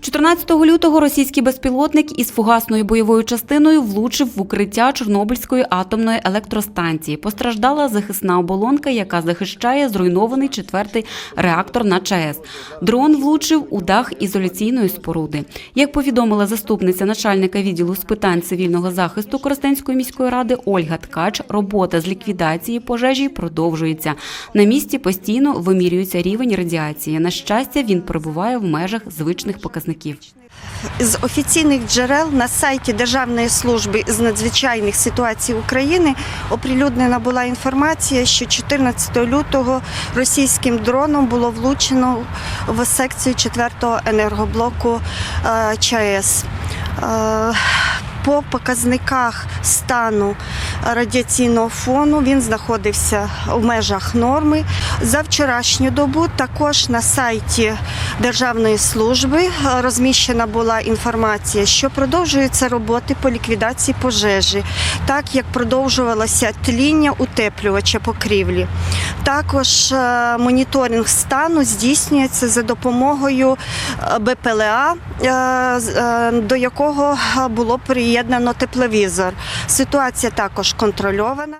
14 лютого російський безпілотник із фугасною бойовою частиною влучив в укриття Чорнобильської атомної електростанції. Постраждала захисна оболонка, яка захищає зруйнований четвертий реактор на ЧАЕС. Дрон влучив у дах ізоляційної споруди. Як повідомила заступниця начальника відділу з питань цивільного захисту Коростенської міської ради Ольга Ткач, робота з ліквідації пожежі продовжується. На місці постійно вимірюється рівень радіації. На щастя, він перебуває в межах звичних показників. З офіційних джерел на сайті Державної служби з надзвичайних ситуацій України оприлюднена була інформація, що 14 лютого російським дроном було влучено в секцію 4-го енергоблоку е, ЧАЕС. Е, По показниках стану радіаційного фону він знаходився в межах норми. За вчорашню добу також на сайті Державної служби е, розміщена була інформація, що продовжуються роботи по ліквідації пожежі, так як продовжувалося тління утеплювача покрівлі. Також е, моніторинг стану здійснюється за допомогою е, БПЛА, до якого було приєднано тепловізор. Ситуація також контрольована.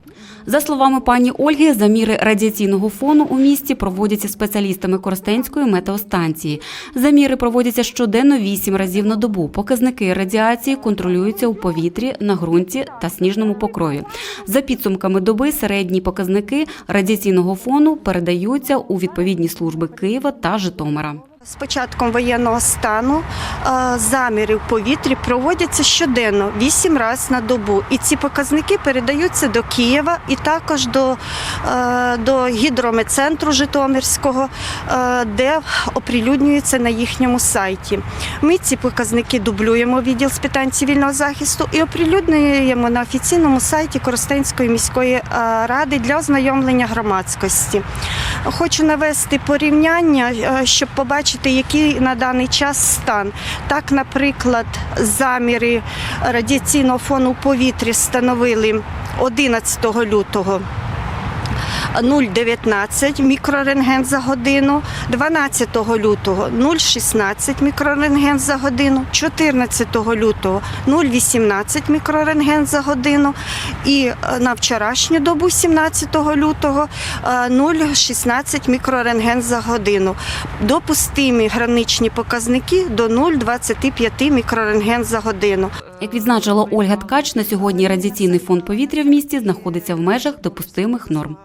За словами пані Ольги, заміри радіаційного фону у місті проводяться спеціалістами Коростенської метеостанції. Заміри проводяться щоденно 8 разів на добу. Показники радіації контролюються у повітрі, на ґрунті та сніжному покрові. За підсумками доби середні показники радіаційного фону передаються у відповідні служби Києва та Житомира. З початком воєнного стану е, заміри в повітрі проводяться щоденно 8 разів на добу. І ці показники передаються до Києва і також до, е, до гідрометцентру Житомирського, е, де оприлюднюються на їхньому сайті. Ми ці показники дублюємо відділ з питань цивільного захисту і оприлюднюємо на офіційному сайті Коростенської міської ради для ознайомлення громадськості. Хочу навести порівняння, щоб побачити, який на даний час стан. Так, наприклад, заміри радіаційного фону в повітрі становили 11 лютого. 0,19 мікрорентген за годину, 12 лютого 0,16 мікрорентген за годину, 14 лютого 0,18 мікрорентген за годину і е, на вчорашню добу, 17 лютого, е, 0,16 мікрорентген за годину. Допустимі граничні показники до 0,25 мікрорентген за годину. Як відзначила Ольга Ткач, на сьогодні радіаційний фон повітря в місті знаходиться в межах допустимих норм.